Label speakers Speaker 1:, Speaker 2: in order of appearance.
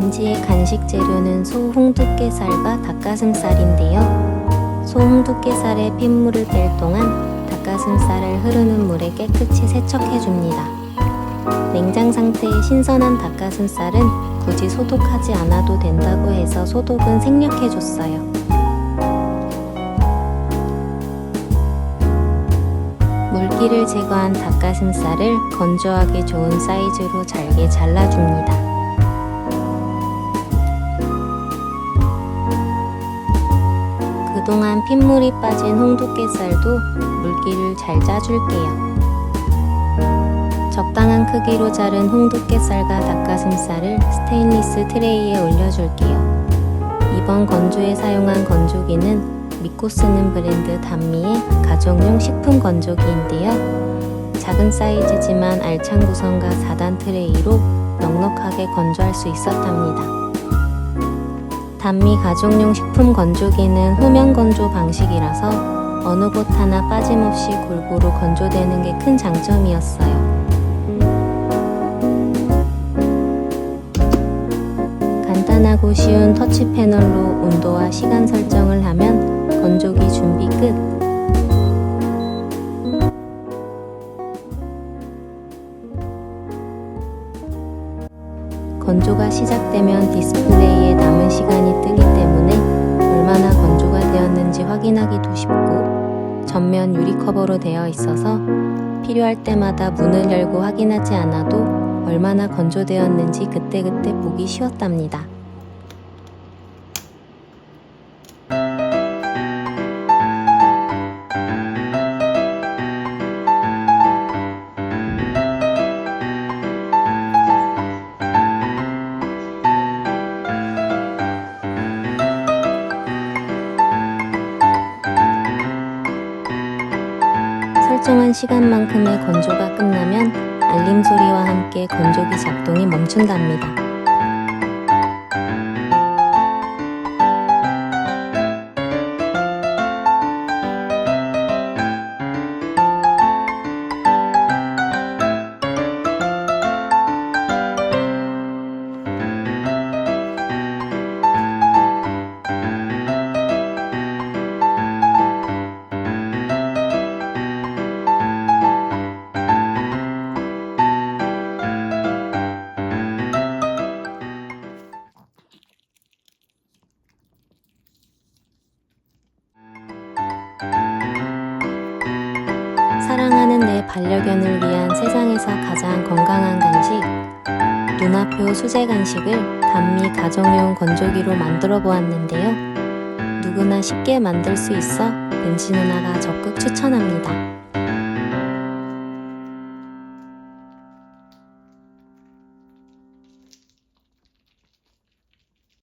Speaker 1: 간식 재료는 소 홍두깨살과 닭가슴살인데요. 소 홍두깨살에 핏물을 뺄 동안 닭가슴살을 흐르는 물에 깨끗이 세척해줍니다. 냉장 상태의 신선한 닭가슴살은 굳이 소독하지 않아도 된다고 해서 소독은 생략해줬어요. 물기를 제거한 닭가슴살을 건조하기 좋은 사이즈로 잘게 잘라줍니다. 핏물이 빠진 홍두깨살도 물기를 잘 짜줄게요. 적당한 크기로 자른 홍두깨살과 닭가슴살을 스테인리스 트레이에 올려줄게요. 이번 건조에 사용한 건조기는 믿고 쓰는 브랜드 단미의 가정용 식품 건조기인데요. 작은 사이즈지만 알찬 구성과 4단 트레이로 넉넉하게 건조할 수 있었답니다. 단미 가정용 식품 건조기는 후면 건조 방식이라서 어느 곳 하나 빠짐없이 골고루 건조되는 게 큰 장점이었어요. 간단하고 쉬운 터치 패널로 온도와 시간 설정을 하면 건조기 준비 건조가 시작되면 디스플레이에 남은 시간이 뜨기 때문에 얼마나 건조가 되었는지 확인하기도 쉽고 전면 유리 커버로 되어 있어서 필요할 때마다 문을 열고 확인하지 않아도 얼마나 건조되었는지 그때그때 보기 쉬웠답니다. 설정한 시간만큼의 건조가 끝나면 알림 소리와 함께 건조기 작동이 멈춘답니다. 반려견을 위한 세상에서 가장 건강한 간식 눈화표 수제 간식을 단미 가정용 건조기로 만들어 보았는데요. 누구나 쉽게 만들 수 있어 벤치 누나가 적극 추천합니다.